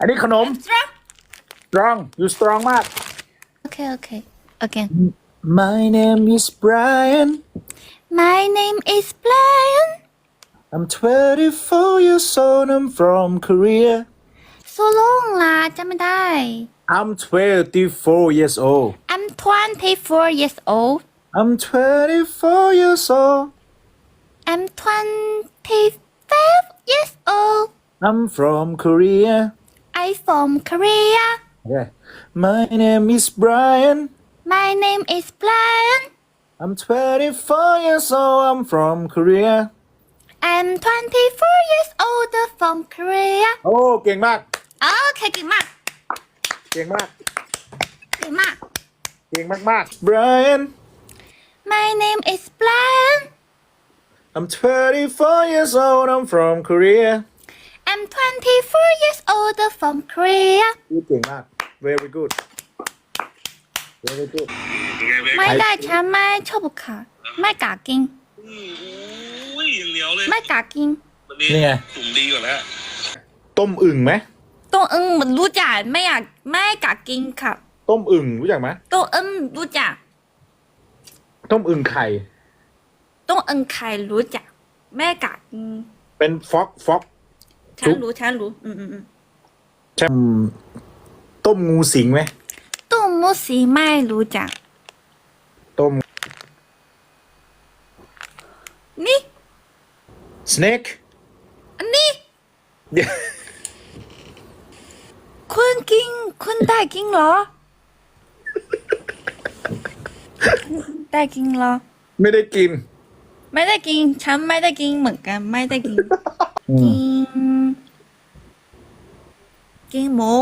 อันนี้ขนม strong strong you strong มาก okay okay again My name is Brian my name is Brian I'm 24 years old I'm from Korea so long ล่ะจำไม่ได้ I'm 24 years old I'm 24 years old I'm 24 years old I'm 25 years old I'm from Korea I from Korea yeah My name is Brian my name is Brian I'm 24 years old I'm from Korea I'm 24 years old from Korea โอ้เก่งมาก โอเคเก่งมาก เก่งมาก เก่งมาก เก่งมากๆ Brian My name is Brian I'm 24 years old I'm from Korea I'm 24 years old from Korea พูดเก่งมาก very good very good ไม่ได้ฉันไม่ชอบค่ะไม่กากินอุ้ยยังเหนียวเลยไม่กากินวันนี้นี่ไง ถุงดีกว่าแล้วต้มอึ่งไหมตัวอึ้งมันรู้จักไม่อยากไม่กากินค่ะต้มอึ่งรู้จักไหมตัวอึ้งรู้จักต้มอึ่งไข่ ตัวอึ้งใครรู้จักไม่กากินเป็นฟอกฟอก ฉันรู้ฉันรู้ อืมอืมอืมใช่อืมต้มงูสิงไหมตัวมูสีไม่รู้จัก ต้ม นี่ snake อันนี้ เดี๋ยวคุณกินคุณได้กินเหรอ ได้กินเหรอ ไม่ได้กิน ไม่ได้กินฉันไม่ได้กินเหมือนกัน ไม่ได้กินอืม กิน กินหมู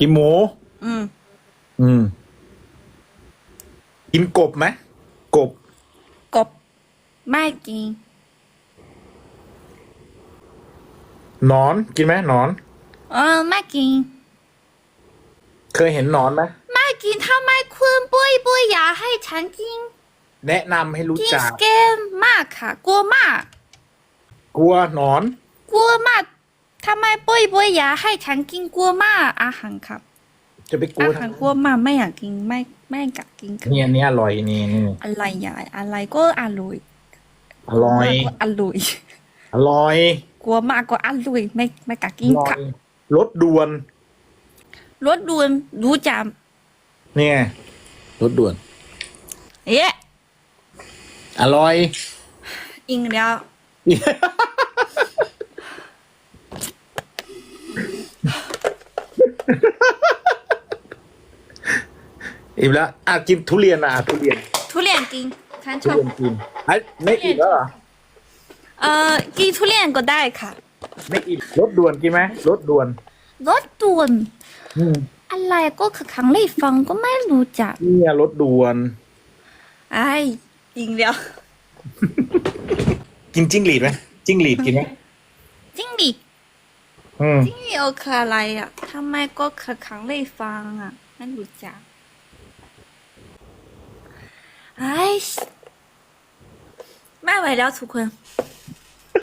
กินหมู อืม อืม กินกบไหมกบ กบ ไม่กิน หนอน กินไหมหนอน เออ ไม่กิน เคยเห็นหนอนไหมไม่กินทำไมคุณปุ้ยปุ้ยอยากให้ฉันกิน แนะนำให้รู้กินจัสกเกมมากค่ะ กลัวมาก กลัวหนอน กลัวมาก ทำไมปุ้ยปุ้ยอยากให้ฉันกินกลัวมากอาหารครับ จะไปกลัอาวหารกลัวมากไม่อยากกินไม่ไม่กลับกินครับเนี่ยเนี่ยอร่อยนี่นี่อะไรอย่าอะไรก็อร่อยอร่อยกลัวมากก็อร่อยอร่อยกลัวมากก็อร่อยไม่ไม่กลับกินอร่อค่ะยรถด่วนรถด่วนรู้จักเนี่ยรถด่วนเอ๊ะอร่อยอิ่มแล้ว อิ่มแล้วอะกินทุเรียนอะทุเรียนทุเรียนกินฉันชทุอบเรียนกินไอ้ไม่อิ่มแล้วเหรอเอ่อกินทุเรียนก็ได้ค่ะไม่อิ่มรถด่วนกินไหมรถด่วน รถด่วนอืมอะไรก็คือครั้งแรกฟังก็ไม่รู้จักเนี่ยรถด่วน ไอ้อิ่มแล้วกินจิ้งหรีดไหมจิ้งหรีดกินไหมจิ้งหรีดอืม จิ้งหรีดคืออะไรอะทำไมก็คือครั้งแรกฟังอะไม่รู้จัก ไอ้ไม่ไหวแล้วทุกคน